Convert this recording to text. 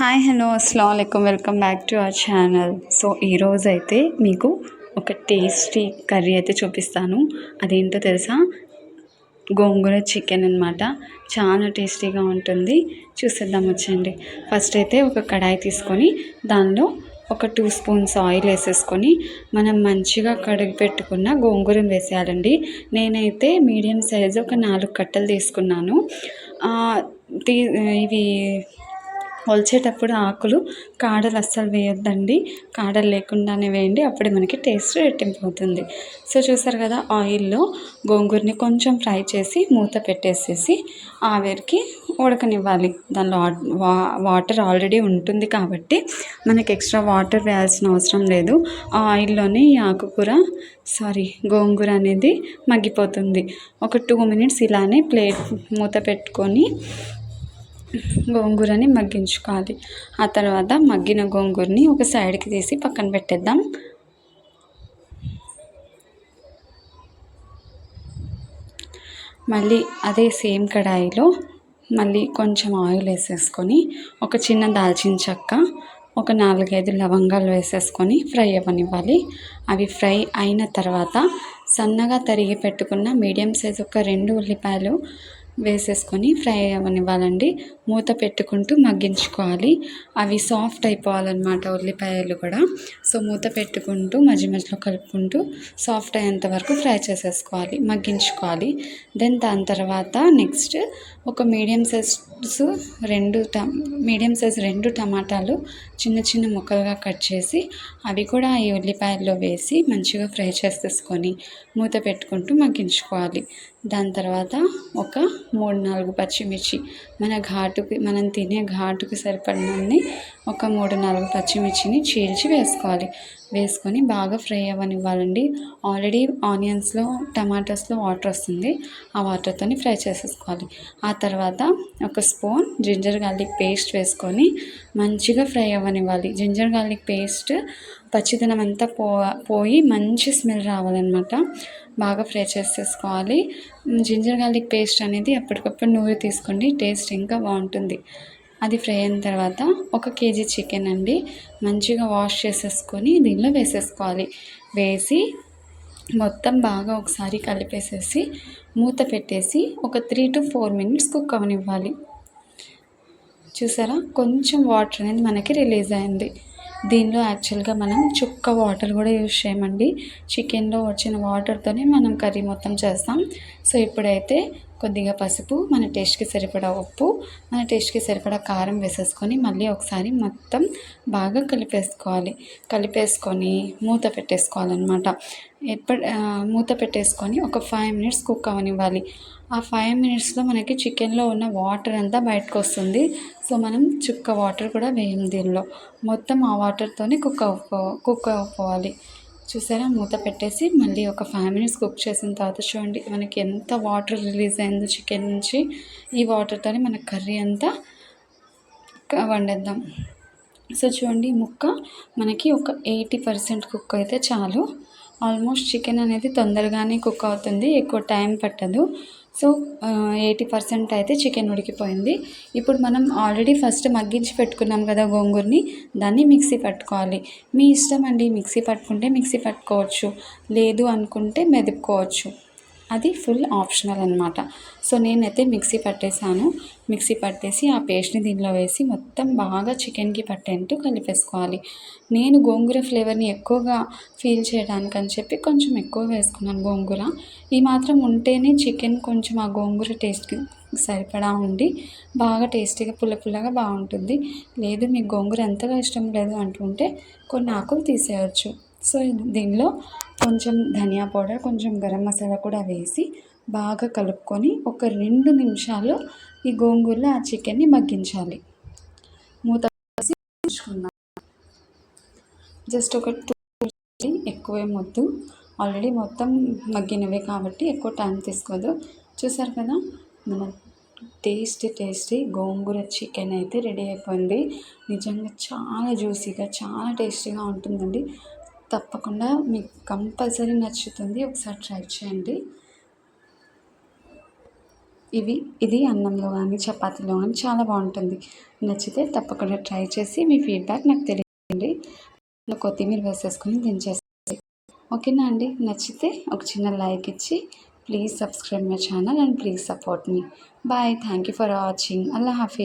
Hi hello అస్సలం అయికం welcome back to our channel so ఈరోజు అయితే మీకు ఒక టేస్టీ కర్రీ అయితే చూపిస్తాను. అదేంటో తెలుసా? గోంగూర చికెన్ అనమాట చాలా టేస్టీగా ఉంటుంది. చూసేద్దాం వచ్చండి ఫస్ట్ అయితే ఒక కడాయి తీసుకొని దానిలో ఒక టూ స్పూన్స్ ఆయిల్ వేసేసుకొని మనం మంచిగా కడిగి పెట్టుకున్న గోంగూరం వేసేయాలండి. నేనైతే మీడియం సైజు ఒక నాలుగు కట్టలు తీసుకున్నాను. ఇవి ఒలిచేటప్పుడు ఆకులు కాడలు అస్సలు వేయొద్దండి. కాడలు లేకుండానే వేయండి. అప్పుడే మనకి టేస్ట్ రెట్టింపు అవుతుంది సో చూసారు కదా ఆయిల్లో గోంగూరని కొంచెం ఫ్రై చేసి మూత పెట్టేసేసి ఆవిరికి ఉడకనివ్వాలి. దానిలో వా వాటర్ ఆల్రెడీ ఉంటుంది కాబట్టి మనకి ఎక్స్ట్రా వాటర్ వేయాల్సిన అవసరం లేదు. ఆ ఆయిల్లోనే ఈ ఆకుకూర సారీ గోంగూర అనేది మగ్గిపోతుంది. ఒక టూ మినిట్స్ ఇలానే ప్లేట్ మూత పెట్టుకొని గోంగూరని మగ్గించుకోవాలి. ఆ తర్వాత మగ్గిన గోంగూరని ఒక సైడ్కి తీసి పక్కన పెట్టేద్దాం. మళ్ళీ అదే సేమ్ కడాయిలో మళ్ళీ కొంచెం ఆయిల్ వేసేసుకొని ఒక చిన్న దాల్చిన చెక్క ఒక నాలుగైదు లవంగాలు వేసేసుకొని ఫ్రై అవ్వనివ్వాలి. అవి ఫ్రై అయిన తర్వాత సన్నగా తరిగి పెట్టుకున్న మీడియం సైజ్ ఒక రెండు ఉల్లిపాయలు వేసేసుకొని ఫ్రై అవ్వనివ్వాలండి. మూత పెట్టుకుంటూ మగ్గించుకోవాలి. అవి సాఫ్ట్ అయిపోవాలన్నమాట ఉల్లిపాయలు కూడా. సో మూత పెట్టుకుంటూ మధ్య మధ్యలో కలుపుకుంటూ సాఫ్ట్ అయ్యేంత వరకు ఫ్రై చేసేసుకోవాలి మగ్గించుకోవాలి. దెన్ దాని తర్వాత నెక్స్ట్ ఒక మీడియం సైజ్ రెండు ట మీడియం సైజ్ రెండు టమాటాలు చిన్న చిన్న ముక్కలుగా కట్ చేసి అవి కూడా ఈ ఉల్లిపాయల్లో వేసి మంచిగా ఫ్రై చేసేసుకొని మూత పెట్టుకుంటూ మగ్గించుకోవాలి. దాని తర్వాత ఒక మూడు నాలుగు పచ్చిమిర్చి. మన ఘాటుకి మనం తినే ఘాటుకి సరిపడినన్ని ఒక మూడు నాలుగు పచ్చిమిర్చిని చీల్చి వేసుకోవాలి. వేసుకొని బాగా ఫ్రై అవ్వనివ్వాలండి. ఆల్రెడీ ఆనియన్స్లో టమాటోస్లో వాటర్ వస్తుంది. ఆ వాటర్తోని ఫ్రై చేసేసుకోవాలి. ఆ తర్వాత ఒక స్పూన్ జింజర్ గార్లిక్ పేస్ట్ వేసుకొని మంచిగా ఫ్రై అవ్వనివ్వాలి. జింజర్ గార్లిక్ పేస్ట్ పచ్చిదనం అంతా పో పోయి మంచి స్మెల్ రావాలన్నమాట. బాగా ఫ్రై చేసేసుకోవాలి. జింజర్ గార్లిక్ పేస్ట్ అనేది అప్పటికప్పుడు నూనె తీసుకోండి. టేస్ట్ ఇంకా బాగుంటుంది. అది ఫ్రై అయిన తర్వాత ఒక కేజీ చికెన్ అండి మంచిగా వాష్ చేసేసుకొని దీనిలో వేసేసుకోవాలి. వేసి మొత్తం బాగా ఒకసారి కలిపేసేసి మూత పెట్టేసి ఒక three to four minutes cook అవనివ్వాలి. చూసారా? కొంచెం వాటర్ అనేది మనకి రిలీజ్ అయింది. దీనిలో యాక్చువల్గా మనం చుక్క వాటర్ కూడా యూజ్ చేయమండి. చికెన్లో వచ్చిన వాటర్తోనే మనం కర్రీ మొత్తం చేస్తాం. సో ఇప్పుడైతే కొద్దిగా పసుపు మన టేస్ట్కి సరిపడా ఉప్పు మన టేస్ట్కి సరిపడా కారం వేసేసుకొని మళ్ళీ ఒకసారి మొత్తం బాగా కలిపేసుకోవాలి. కలిపేసుకొని మూత పెట్టేసుకోవాలన్నమాట. ఎప్పటి మూత పెట్టేసుకొని ఒక ఫైవ్ మినిట్స్ కుక్ అవనివ్వాలి. ఆ ఫైవ్ మినిట్స్లో మనకి చికెన్లో ఉన్న వాటర్ అంతా బయటకు వస్తుంది. సో మనం చుక్క వాటర్ కూడా వేయం దీనిలో. మొత్తం ఆ వాటర్తోనే కుక్ అవ్వ కుక్ అవ్వాలి. చూసారా? మూత పెట్టేసి మళ్ళీ ఒక ఫైవ్ మినిట్స్ కుక్ చేసిన తర్వాత చూడండి మనకి ఎంత వాటర్ రిలీజ్ అయిందో చికెన్ నుంచి. ఈ వాటర్తోనే మన కర్రీ అంతా వండేద్దాం. సో చూడండి ముక్క మనకి ఒక ఎయిటీ పర్సెంట్ కుక్ అయితే చాలు. ఆల్మోస్ట్ చికెన్ అనేది తొందరగానే కుక్ అవుతుంది ఎక్కువ టైం పట్టదు. సో ఎయిటీ పర్సెంట్ అయితే చికెన్ ఉడికిపోయింది. ఇప్పుడు మనం ఆల్రెడీ ఫస్ట్ మగ్గించి పెట్టుకున్నాం కదా గోంగూరని దాన్ని మిక్సీ పట్టుకోవాలి. మీ ఇష్టం అండి మిక్సీ పట్టుకుంటే మిక్సీ పట్టుకోవచ్చు లేదు అనుకుంటే మెదుపుకోవచ్చు. అది ఫుల్ ఆప్షనల్ అనమాట సో నేనైతే మిక్సీ పట్టేశాను. మిక్సీ పట్టేసి ఆ పేస్ట్ని దీనిలో వేసి మొత్తం బాగా చికెన్కి పట్టేంటూ కలిపేసుకోవాలి. నేను గోంగూర ఫ్లేవర్ని ఎక్కువగా ఫీల్ చేయడానికి అని చెప్పి కొంచెం ఎక్కువ వేసుకున్నాను గోంగూర. ఈ మాత్రం ఉంటేనే చికెన్ కొంచెం ఆ గోంగూర టేస్ట్కి సరిపడా ఉండి బాగా టేస్టీగా పుల్ల పుల్లగా బాగుంటుంది. లేదు మీకు గోంగూర ఎంతగా ఇష్టం లేదు అంటుంటే కొన్ని ఆకులు తీసేయచ్చు. సో దీనిలో కొంచెం ధనియా పౌడర్ కొంచెం గరం మసాలా కూడా వేసి బాగా కలుపుకొని ఒక రెండు నిమిషాలు ఈ గోంగూరలో ఆ చికెన్ని మగ్గించాలి. మూత ఉంచుకుందాం. జస్ట్ ఒక టూ ఎక్కువేం వద్దు ఆల్రెడీ మొత్తం మగ్గినవే కాబట్టి ఎక్కువ టైం తీసుకోదు. చూసారు కదా? మన టేస్టీ టేస్టీ గోంగూర చికెన్ అయితే రెడీ అయిపోయింది. నిజంగా చాలా జ్యూసీగా చాలా టేస్టీగా ఉంటుందండి. తప్పకుండా మీకు కంపల్సరీ నచ్చుతుంది. ఒకసారి ట్రై చేయండి. ఇవి ఇది అన్నంలో కానీ చపాతీలో కానీ చాలా బాగుంటుంది. నచ్చితే తప్పకుండా ట్రై చేసి మీ ఫీడ్బ్యాక్ నాకు తెలియజేయండి. కొత్తిమీర వేసేసుకొని దించేసి ఓకేనా అండి? నచ్చితే ఒక చిన్న లైక్ ఇచ్చి please subscribe my channel and please support me. Bye. Thank you for watching. Allah హాఫీ